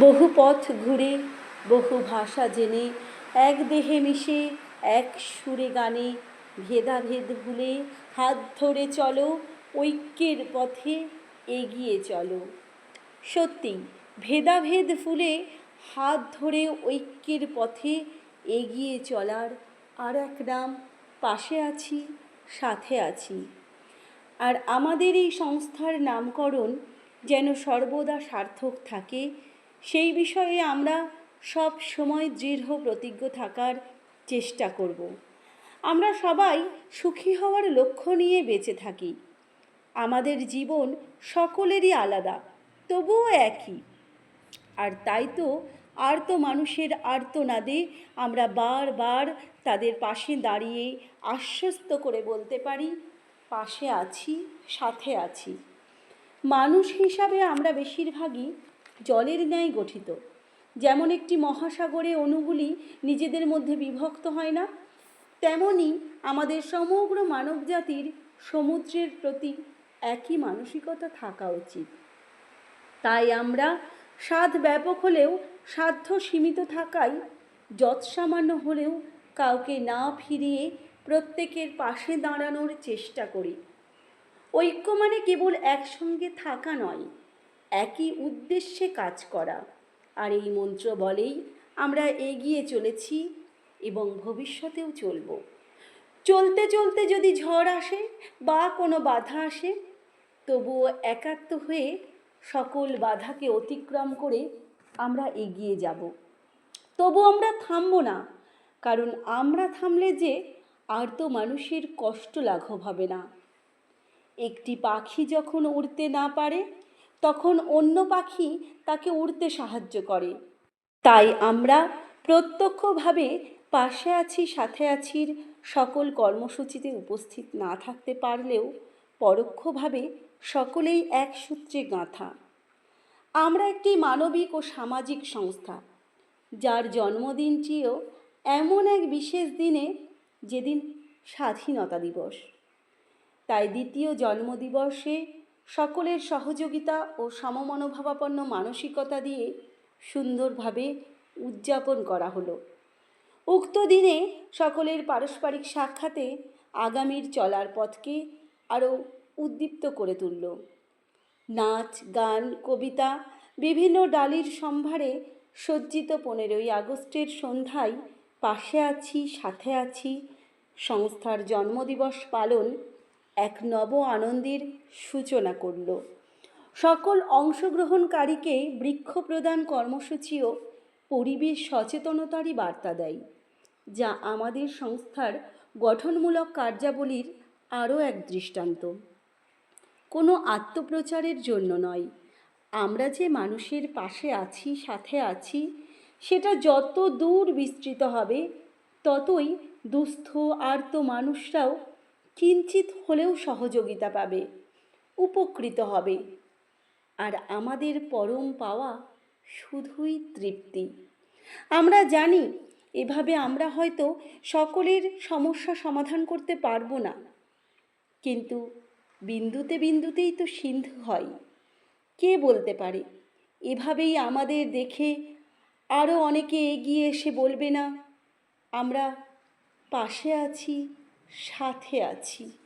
বহু পথ ঘুরে, বহু ভাষা জেনে, এক দেহে মিশে, এক সুরে গানে, ভেদাভেদ ভুলে, হাত ধরে চলো, ঐক্যের পথে এগিয়ে চলো। সত্যি ভেদাভেদ ভুলে, হাত ধরে ঐক্যের পথে এগিয়ে চলার আর এক নাম পাশে আছি, সাথে আছি। আর আমাদের এই সংস্থার নামকরণ যেন সর্বদা সার্থক থাকে সেই বিষয়ে আমরা সব সময় দৃঢ় প্রতিজ্ঞ থাকার চেষ্টা করব। আমরা সবাই সুখী হওয়ার লক্ষ্য নিয়ে বেঁচে থাকি। আমাদের জীবন সকলেরই আলাদা, তবুও একই। আর তাই তো আর্ত মানুষের আর্তনাদে আমরা বারবার তাদের পাশে দাঁড়িয়ে আশ্বস্ত করে বলতে পারি, পাশে আছি, সাথে আছি। মানুষ হিসাবে আমরা বেশিরভাগই জলের ন্যায় গঠিত। যেমন একটি মহাসাগরে অণুগুলি নিজেদের মধ্যে বিভক্ত হয় না, তেমনি আমাদের সমগ্র মানবজাতির সমুদ্রের প্রতি একই মানসিকতা থাকা উচিত। তাই আমরা স্বাদ ব্যাপক হলেও, সাধ্য সীমিত থাকায় যৎসামান্য হলেও কাউকে না ফিরিয়ে প্রত্যেকের পাশে দাঁড়ানোর চেষ্টা করি। ঐক্য মানে কেবল একসঙ্গে থাকা নয় একই উদ্দেশ্যে কাজ করা। আর এই মন্ত্র বলেই আমরা এগিয়ে চলেছি এবং ভবিষ্যতেও চলব। চলতে চলতে যদি ঝড় আসে বা কোনো বাধা আসে, তবুও একাত্ম হয়ে সকল বাধাকে অতিক্রম করে আমরা এগিয়ে যাব। তবু আমরা থামবো না, কারণ আমরা থামলে যে আর তো মানুষের কষ্ট লাঘব হবে না। একটি পাখি যখন উড়তে না পারে তখন অন্য পাখি তাকে উড়তে সাহায্য করে। তাই আমরা প্রত্যক্ষভাবে পাশে আছি, সাথে আছির সকল কর্মসূচিতে উপস্থিত না থাকতে পারলেও পরোক্ষভাবে সকলেই এক সূত্রে গাঁথা। আমরা একটি মানবিক ও সামাজিক সংস্থা, যার জন্মদিনটিও এমন এক বিশেষ দিনে, যেদিন স্বাধীনতা দিবস। তাই দ্বিতীয় জন্মদিবসে সকলের সহযোগিতা ও সমমনোভাবাপন্ন মানসিকতা দিয়ে সুন্দরভাবে উদযাপন করা হলো। উক্ত দিনে সকলের পারস্পরিক সাক্ষাতে আগামীর চলার পথকে আরও উদ্দীপ্ত করে তুলল। নাচ, গান, কবিতা, বিভিন্ন ডালির সম্ভারে সজ্জিত পনেরোই আগস্টের সন্ধ্যায় পাশে আছি, সাথে আছি, সংস্থার জন্মদিবস পালন এক নব আনন্দের সূচনা করল। সকল অংশগ্রহণকারীকে বৃক্ষ প্রদান কর্মসূচিও পরিবেশ সচেতনতারই বার্তা দেয়, যা আমাদের সংস্থার গঠনমূলক কার্যাবলীর আরও এক দৃষ্টান্ত। কোনো আত্মপ্রচারের জন্য নয়, আমরা যে মানুষের পাশে আছি, সাথে আছি, সেটা যত দূর বিস্তৃত হবে, ততই দুস্থ আর্ত মানুষরাও কিঞ্চিত হলেও সহযোগিতা পাবে, উপকৃত হবে। আর আমাদের পরম পাওয়া শুধুই তৃপ্তি। আমরা জানি, এভাবে আমরা হয়তো সকলের সমস্যা সমাধান করতে পারব না। কিন্তু বিন্দুতে বিন্দুতেই তো সিন্ধু হয়। কে বলতে পারে? এভাবেই আমাদের দেখে আরও অনেকে এগিয়ে এসে বলবে না, আমরা পাশে আছি সাথে আছি।